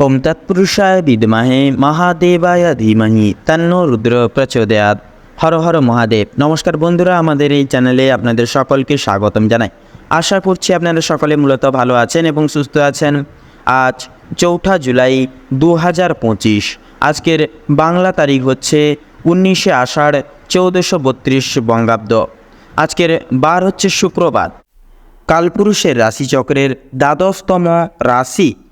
ওম তৎপুরুষায় বিদ্মহে মহাদেবায় ধীমহি তন্ন রুদ্র প্রচোদয়াত হর হর মহাদেব নমস্কার বন্ধুরা আমাদের এই চ্যানেলে আপনাদের সকলকে স্বাগতম জানাই আশা করছি আপনারা সকলে মূলত ভালো আছেন এবং সুস্থ আছেন আজ চৌঠা জুলাই দু হাজার পঁচিশ আজকের বাংলা তারিখ হচ্ছে উনিশে আষাঢ় চৌদ্দশো বত্রিশ বঙ্গাব্দ আজকের বার হচ্ছে শুক্রবার কালপুরুষের রাশিচক্রের দ্বাদশতম রাশি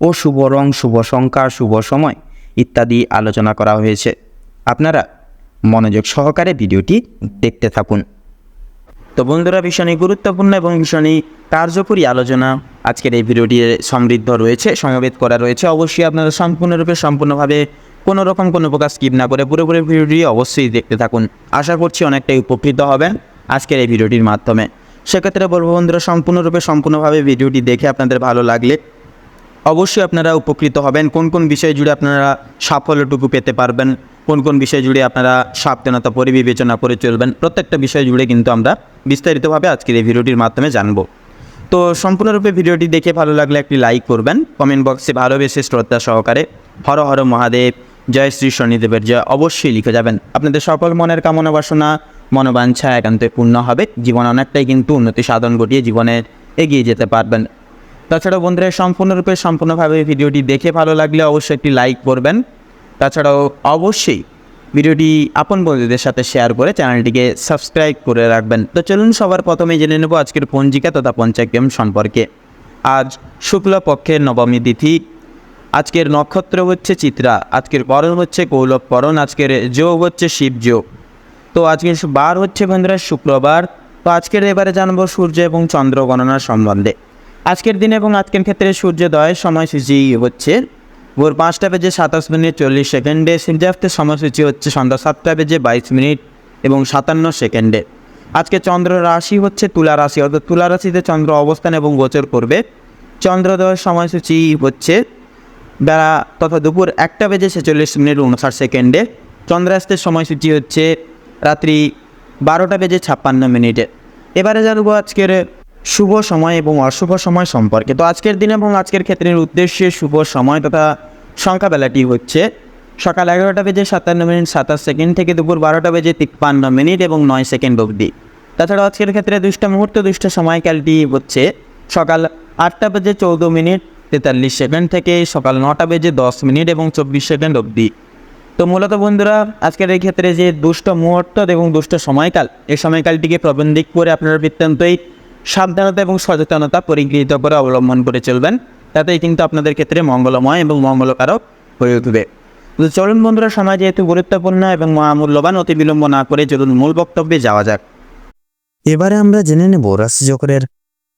ও শুভ রং, শুভ সংখ্যা, শুভ সময় ইত্যাদি আলোচনা করা হয়েছে। আপনারা মনোযোগ সহকারে ভিডিওটি দেখতে থাকুন। তো বন্ধুরা, ভীষণই গুরুত্বপূর্ণ এবং ভীষণই কার্যকরী আলোচনা আজকের এই ভিডিওটি সমৃদ্ধ রয়েছে, সমবেত করা রয়েছে। অবশ্যই আপনারা সম্পূর্ণরূপে, সম্পূর্ণভাবে কোনো রকম কোনো প্রকার স্কিপ না করে পুরোপুরি ভিডিওটি অবশ্যই দেখতে থাকুন। আশা করছি অনেকটাই উপকৃত হবেন আজকের এই ভিডিওটির মাধ্যমে। সেক্ষেত্রে বলব বন্ধুরা, সম্পূর্ণরূপে, সম্পূর্ণভাবে ভিডিওটি দেখে আপনাদের ভালো লাগলে অবশ্যই আপনারা উপকৃত হবেন। কোন কোন বিষয় জুড়ে আপনারা সাফল্যটুকু পেতে পারবেন, কোন কোন বিষয় জুড়ে আপনারা সাবধানতা পরিবিবেচনা করে চলবেন, প্রত্যেকটা বিষয় জুড়ে কিন্তু আমরা বিস্তারিতভাবে আজকের এই ভিডিওটির মাধ্যমে জানব। তো সম্পূর্ণরূপে ভিডিওটি দেখে ভালো লাগলে একটি লাইক করবেন, কমেন্ট বক্সে ভালোবেসে শ্রদ্ধা সহকারে হর হর মহাদেব, জয় শ্রী শনিদেবের জয় অবশ্যই লিখে যাবেন। আপনাদের সকল মনের কামনা বাসনা, মনোবাঞ্ছা একান্তে পূর্ণ হবে। জীবন অনেকটাই কিন্তু উন্নতি সাধন ঘটিয়ে জীবনে এগিয়ে যেতে পারবেন। তাছাড়াও বন্ধুরা, সম্পূর্ণরূপে, সম্পূর্ণভাবে ভিডিওটি দেখে ভালো লাগলে অবশ্যই একটি লাইক করবেন। তাছাড়াও অবশ্যই ভিডিওটি আপন বন্ধুদের সাথে শেয়ার করে চ্যানেলটিকে সাবস্ক্রাইব করে রাখবেন। তো চলুন সবার প্রথমে জেনে নেব আজকের পঞ্জিকা তথা পঞ্চাগ্রাম সম্পর্কে। আজ শুক্ল পক্ষের নবমী তিথি। আজকের নক্ষত্র হচ্ছে চিত্রা, আজকের করণ হচ্ছে কৌলভ করণ আজকের যোগ হচ্ছে শিব যোগ। তো আজকের বার হচ্ছে বন্ধুরা শুক্রবার। তো আজকের এবারে জানব সূর্য এবং চন্দ্র গণনার সম্বন্ধে। আজকের দিন এবং আজকের ক্ষেত্রে সূর্যোদয়ের সময়সূচি হচ্ছে। ভোর পাঁচটা বেজে সাতাশ মিনিট চল্লিশ সেকেন্ডে, সূর্যাস্তের সময়সূচি হচ্ছে সন্ধ্যা সাতটা বেজে বাইশ মিনিট এবং সাতান্ন সেকেন্ডে। আজকে চন্দ্র রাশি হচ্ছে তুলা রাশি, অর্থাৎ তুলা রাশিতে চন্দ্র অবস্থান এবং গোচর করবে। চন্দ্রোদয়ের সময়সূচি হচ্ছে বেলা তথা দুপুর একটা বেজে ছেচল্লিশ মিনিট উনষাট সেকেন্ডে। চন্দ্রাস্তের সময়সূচি হচ্ছে রাত্রি বারোটা বেজে ছাপ্পান্ন মিনিটে। এবারে জানব আজকের শুভ সময় এবং অশুভ সময় সম্পর্কে। তো আজকের দিন এবং আজকের ক্ষেত্রের উদ্দেশ্যে শুভ সময় তথা সংখ্যাবেলাটি হচ্ছে সকাল এগারোটা বেজে সাতান্ন মিনিট সাতাশ সেকেন্ড থেকে দুপুর বারোটা বেজে তিপ্পান্ন মিনিট এবং নয় সেকেন্ড অবধি। তাছাড়া আজকের ক্ষেত্রে দুষ্ট মুহূর্ত, দুষ্ট সময়কালটি হচ্ছে সকাল আটটা বেজে চৌদ্দ মিনিট তেতাল্লিশ সেকেন্ড থেকে সকাল নটা বেজে দশ মিনিট এবং চব্বিশ সেকেন্ড অবধি। তো মূলত বন্ধুরা, আজকের এই ক্ষেত্রে যে দুষ্ট মুহূর্ত এবং দুষ্ট সময়কাল, এই সময়কালটিকে প্রবন্ধিক করে আপনারা বৃত্তান্তই সাবধানতা এবং সচেতনতা পরিগৃহীত করে অবলম্বন করে চলবেন। তাতেই কিন্তু আপনাদের ক্ষেত্রে মঙ্গলময় এবং মঙ্গলকারক হয়ে উঠবে। চলুন বন্ধুরা, সময় যেহেতু গুরুত্বপূর্ণ এবং মহামূল্যবান, অতি বিলম্ব না করে চলুন মূল বক্তব্যে যাওয়া যাক। এবারে আমরা জেনে নেব রাশিচক্রের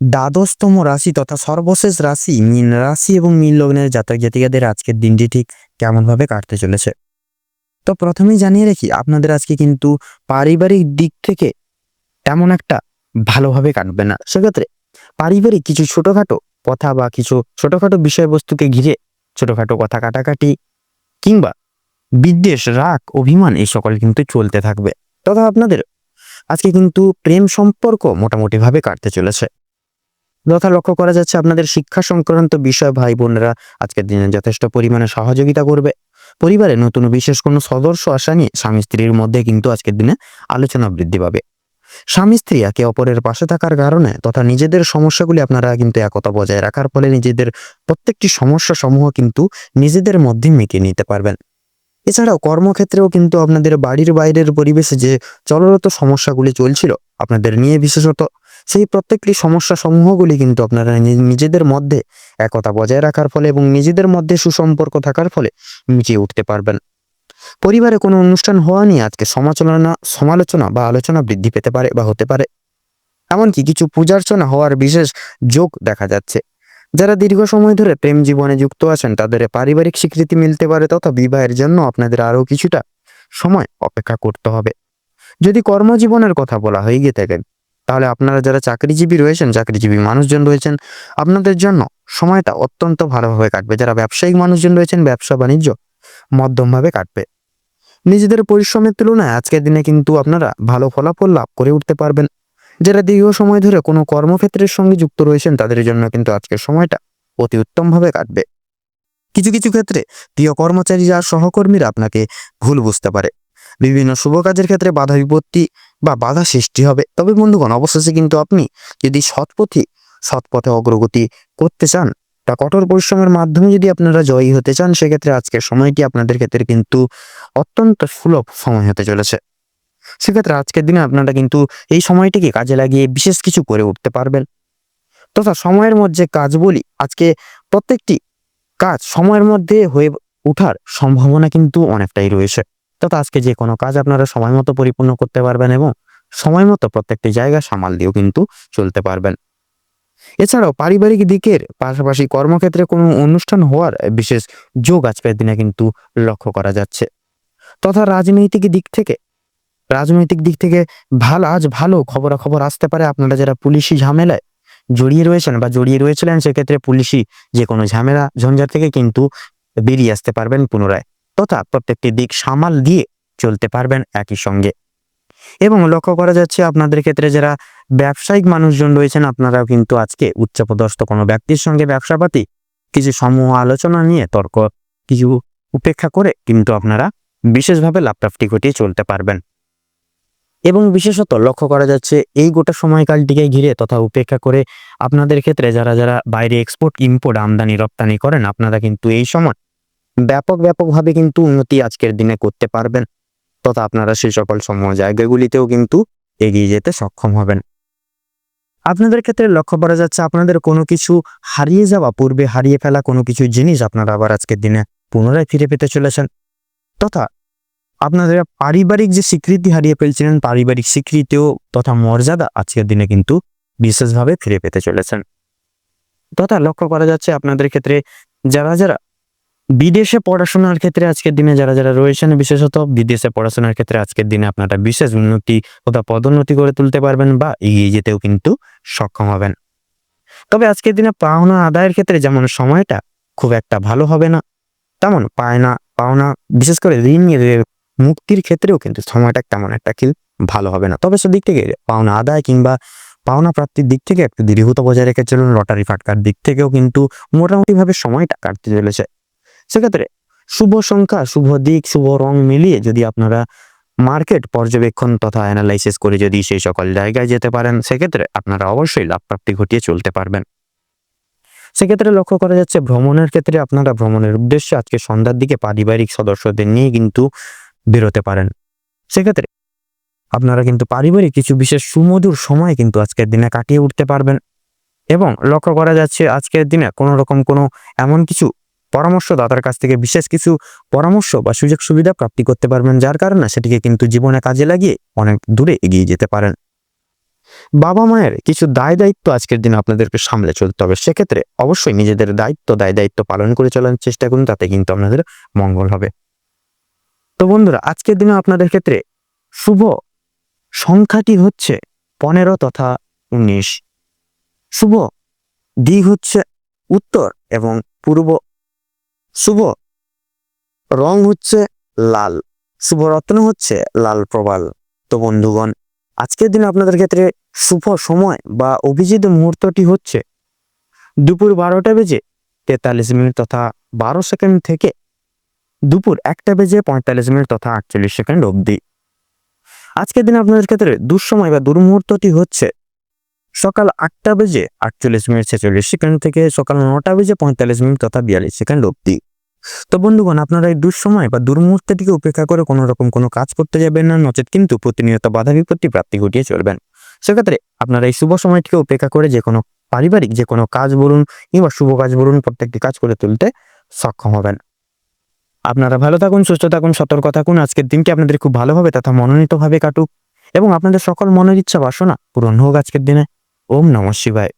দ্বাদশতম রাশি তথা সর্বশেষ রাশি, মীন রাশি এবং মীন লগ্নের জাতক জাতিকাদের আজকের দিনটি ঠিক কেমনভাবে কাটতে চলেছে। তো প্রথমেই জানিয়ে রাখি, আপনাদের আজকে কিন্তু পারিবারিক দিক থেকে তেমন একটা ভালোভাবে কাটবে না। সেক্ষেত্রে পারিবারিক কিছু ছোটোখাটো কথা বা কিছু ছোটোখাটো বিষয়বস্তুকে ঘিরে ছোটোখাটো কথা কাটাকাটি কিংবা বিদ্বেষ, রাগ, অভিমান এই সকল কিন্তু চলতে থাকবে। তথা আপনাদের আজকে কিন্তু প্রেম সম্পর্ক মোটামুটিভাবে কাটতে চলেছে। যথা লক্ষ্য করা যাচ্ছে আপনাদের শিক্ষা সংক্রান্ত বিষয় ভাই বোনেরা আজকের দিনে যথেষ্ট পরিমাণে সহযোগিতা করবে। পরিবারে নতুন বিশেষ কোনো সদস্য আসা নিয়ে স্বামী স্ত্রীর মধ্যে কিন্তু আজকের দিনে আলোচনা বৃদ্ধি পাবে। স্বামী স্ত্রী একে অপরের পাশে থাকার কারণে তথা নিজেদের সমস্যাগুলি আপনারা কিন্তু একতা বজায় রাখার ফলে নিজেদের প্রত্যেকটি সমস্যা সমূহ কিন্তু নিজেদের মধ্যে মিটিয়ে নিতে পারবেন। এছাড়াও কর্মক্ষেত্রেও কিন্তু আপনাদের বাড়ির বাইরের পরিবেশে যে চলরত সমস্যাগুলি চলছিল, আপনাদের নিয়ে বিশেষত, সেই প্রত্যেকটি সমস্যা সমূহগুলি কিন্তু আপনারা নিজেদের মধ্যে একতা বজায় রাখার ফলে এবং নিজেদের মধ্যে সুসম্পর্ক থাকার ফলে মিটিয়ে উঠতে পারবেন। পরিবারে কোনো অনুষ্ঠান হওয়া নিয়ে আজকে সমালোচনা সমালোচনা বা আলোচনা বৃদ্ধি পেতে পারে বা হতে পারে। এমনকি কিছু পূজার্চনা হওয়ার বিশেষ যোগ দেখা যাচ্ছে। যারা দীর্ঘ সময় ধরে প্রেম জীবনে যুক্ত আছেন, তাদের পারিবারিক স্বীকৃতি মিলতে পারে তথা বিবাহের জন্য আপনাদের আরও কিছুটা সময় অপেক্ষা করতে হবে। যদি কর্মজীবনের কথা বলা হয়ে গিয়ে থাকেন, তাহলে আপনারা যারা চাকরিজীবী রয়েছেন, চাকরিজীবী মানুষজন রয়েছেন, আপনাদের জন্য সময়টা অত্যন্ত ভালোভাবে কাটবে। যারা ব্যবসায়িক মানুষজন রয়েছেন, ব্যবসা বাণিজ্য মধ্যমভাবে কাটবে। নিজেদের পরিশ্রমের তুলনায় আজকের দিনে কিন্তু আপনারা ভালো ফলাফল লাভ করে উঠতে পারবেন। যারা দীর্ঘ সময় ধরে কোনো কর্মক্ষেত্রের সঙ্গে যুক্ত রয়েছেন, তাদের জন্য কিন্তু আজকের সময়টা অতি উত্তমভাবে কাটবে। কিছু কিছু ক্ষেত্রে প্রিয় কর্মচারী আর সহকর্মীরা আপনাকে ভুল বুঝতে পারে। বিভিন্ন শুভ কাজের ক্ষেত্রে বাধা বিপত্তি বা বাধা সৃষ্টি হবে। তবে বন্ধুগণ, অবশেষে কিন্তু আপনি যদি সৎপথে সৎপথে অগ্রগতি করতে চান তা কঠোর পরিশ্রমের মাধ্যমে যদি আপনারা জয়ী হতে চান, সেক্ষেত্রে আজকের সময়টি আপনাদের ক্ষেত্রে কিন্তু অত্যন্ত সুলভ সময় হতে চলেছে। সেক্ষেত্রে আজকের দিনে আপনারা কিন্তু এই সময়টিকে কাজে লাগিয়ে বিশেষ কিছু করে উঠতে পারবেন। তথা সময়ের মধ্যে কাজ বলি, আজকে প্রত্যেকটি কাজ সময়ের মধ্যে হয়ে ওঠার সম্ভাবনা কিন্তু অনেকটাই রয়েছে। তথা আজকে যে কোনো কাজ আপনারা সময় মতো পরিপূর্ণ করতে পারবেন এবং সময় মতো প্রত্যেকটি জায়গা সামাল দিয়েও কিন্তু চলতে পারবেন। এছাড়াও পারিবারিক দিকের পাশাপাশি কর্মক্ষেত্রে কোনো অনুষ্ঠান হওয়ার বিশেষ যোগ আজকের দিনে কিন্তু লক্ষ্য করা যাচ্ছে। তথা রাজনৈতিক দিক থেকে, রাজনৈতিক দিক থেকে ভালো, আজ ভালো খবরাখবর আসতে পারে আপনারা যারা পুলিশি ঝামেলায় জড়িয়ে রয়েছেন বা জড়িয়ে রয়েছিলেন, সেক্ষেত্রে পুলিশি যে কোনো ঝামেলা ঝঞ্ঝাট থেকে কিন্তু বেরিয়ে আসতে পারবেন পুনরায়। তথা প্রত্যেকটি দিক সামাল দিয়ে চলতে পারবেন একই সঙ্গে। এবং লক্ষ্য করা যাচ্ছে আপনাদের ক্ষেত্রে যারা ব্যবসায়িক মানুষজন রয়েছেন, আপনারাও কিন্তু আজকে উচ্চপদস্থ কোনো ব্যক্তির সঙ্গে ব্যবসাপাতি, কিছু সমূহ আলোচনা নিয়ে, তর্ক কিছু উপেক্ষা করে কিন্তু আপনারা বিশেষভাবে লাভপ্রাপ্তি ঘটিয়ে চলতে পারবেন। এবং বিশেষত লক্ষ্য করা যাচ্ছে এই গোটা সময়কালটিকে ঘিরে তথা উপেক্ষা করে আপনাদের ক্ষেত্রে যারা যারা বাইরে এক্সপোর্ট ইম্পোর্ট আমদানি, রপ্তানি করেন, আপনারা কিন্তু এই সময় ব্যাপক, ব্যাপকভাবে কিন্তু উন্নতি আজকের দিনে করতে পারবেন। তথা আপনারা সেই সকল সমূহ জায়গাগুলিতেও কিন্তু এগিয়ে যেতে সক্ষম হবেন। আপনাদের ক্ষেত্রে লক্ষ্য করা যাচ্ছে আপনাদের কোনো কিছু হারিয়ে যাওয়া, পূর্বে হারিয়ে ফেলা কোনো কিছু জিনিস আপনারা আবার আজকের দিনে পুনরায় ফিরে পেতে চলেছেন। তথা আপনাদের পারিবারিক যে স্বীকৃতি হারিয়ে ফেলছিলেন, পারিবারিক স্বীকৃতিও তথা মর্যাদা আজকের দিনে কিন্তু বিশেষভাবে ফিরে পেতে চলেছেন। তথা লক্ষ্য করা যাচ্ছে আপনাদের ক্ষেত্রে যারা যারা বিদেশে পড়াশোনার ক্ষেত্রে আজকের দিনে যারা যারা রয়েছেন, বিশেষত বিদেশে পড়াশোনার ক্ষেত্রে আজকের দিনে আপনারা বিশেষ উন্নতি তথা পদোন্নতি করে তুলতে পারবেন বা এগিয়ে যেতেও কিন্তু সক্ষম হবেন। তবে আজকের দিনে পাওনা আদায়ের ক্ষেত্রে যেমন সময়টা খুব একটা ভালো হবে না, তেমন পায়না, পাওনা, বিশেষ করে ঋণ মুক্তির ক্ষেত্রেও কিন্তু সময়টা তেমন একটা কি ভালো হবে না। তবে সেদিক থেকে পাওনা আদায় কিংবা পাওনা প্রাপ্তির দিক থেকে একটু দীর্ঘতা বজায় রেখে চলুন লটারি ফাটকার দিক থেকেও কিন্তু মোটামুটিভাবে সময়টা কাটতে চলেছে। সেক্ষেত্রে শুভ সংখ্যা, শুভ দিক, শুভ রং মিলিয়ে যদি আপনারা মার্কেট পর্যবেক্ষণ তথা অ্যানালাইসিস করে যদি সেই সকল জায়গায় যেতে পারেন, সেক্ষেত্রে আপনারা অবশ্যই লাভ প্রাপ্তি ঘটিয়ে চলতে পারবেন। সেক্ষেত্রে লক্ষ্য করা যাচ্ছে ভ্রমণের ক্ষেত্রে আপনারা ভ্রমণের উদ্দেশ্যে আজকে সন্ধ্যার দিকে পারিবারিক সদস্যদের নিয়ে কিন্তু বেরোতে পারেন। সেক্ষেত্রে আপনারা কিন্তু পারিবারিক কিছু বিশেষ সুমধুর সময় কিন্তু আজকের দিনে কাটিয়ে উঠতে পারবেন। এবং লক্ষ্য করা যাচ্ছে আজকের দিনে কোনো রকম কোনো এমন কিছু পরামর্শদাতার কাছ থেকে বিশেষ কিছু পরামর্শ বা সুযোগ সুবিধা প্রাপ্তি করতে পারবেন, যার কারণে সেটিকে কিন্তু জীবনে কাজে লাগিয়ে অনেক দূরে এগিয়ে যেতে পারেন। বাবা মায়ের কিছু দায় দায়িত্ব আজকের দিনে আপনাদেরকে সামলে চলতে হবে। সেক্ষেত্রে অবশ্যই নিজেদের দায়িত্ব, দায় দায়িত্ব পালন করে চলার চেষ্টা করুন, তাতে কিন্তু আপনাদের মঙ্গল হবে। তো বন্ধুরা, আজকের দিনে আপনাদের ক্ষেত্রে শুভ সংখ্যাটি হচ্ছে পনেরো তথা উনিশ। শুভ দিক হচ্ছে উত্তর এবং পূর্ব শুভ। রং হচ্ছে লাল। শুভ রত্ন হচ্ছে লাল প্রবাল। তো বন্ধুগণ, আজকের দিনে আপনাদের ক্ষেত্রে শুভ সময় বা অভিজিৎ মুহূর্তটি হচ্ছে দুপুর বারোটা বেজে তেতাল্লিশ মিনিট তথা বারো সেকেন্ড থেকে দুপুর একটা বেজে পঁয়তাল্লিশ মিনিট তথা আটচল্লিশ সেকেন্ড অবধি। আজকের দিনে আপনাদের ক্ষেত্রে দুঃসময় বা দুর্মুহূর্তটি হচ্ছে সকাল আটটা বেজে আটচল্লিশ মিনিট ছেচল্লিশ সেকেন্ড থেকে সকাল নটা বেজে পঁয়তাল্লিশ মিনিট তথা বিয়াল্লিশ সেকেন্ড অবধি। তো বন্ধুগণ, আপনারা এই দুঃসময় বা দুর্মুহূর্তটিকে উপেক্ষা করে কোনো রকম কোনো কাজ করতে যাবেন না, নচেত কিন্তু প্রতিনিয়ত বাধা বিপত্তি প্রাপ্তি ঘটিয়ে চলবেন। সেক্ষেত্রে আপনারা এই শুভ সময়টিকে উপেক্ষা করে যে কোনো পারিবারিক যে কোনো কাজ বলুন কিংবা শুভ কাজ বলুন, প্রত্যেকটি কাজ করে তুলতে সক্ষম হবেন। আপনারা ভালো থাকুন, সুস্থ থাকুন, সতর্ক থাকুন। আজকের দিনটি আপনাদের খুব ভালোভাবে তথা মনোনীতভাবে কাটুক এবং আপনাদের সকল মনের ইচ্ছা বাসনা পূরণ হোক আজকের দিনে। ওম নমঃ শিবায়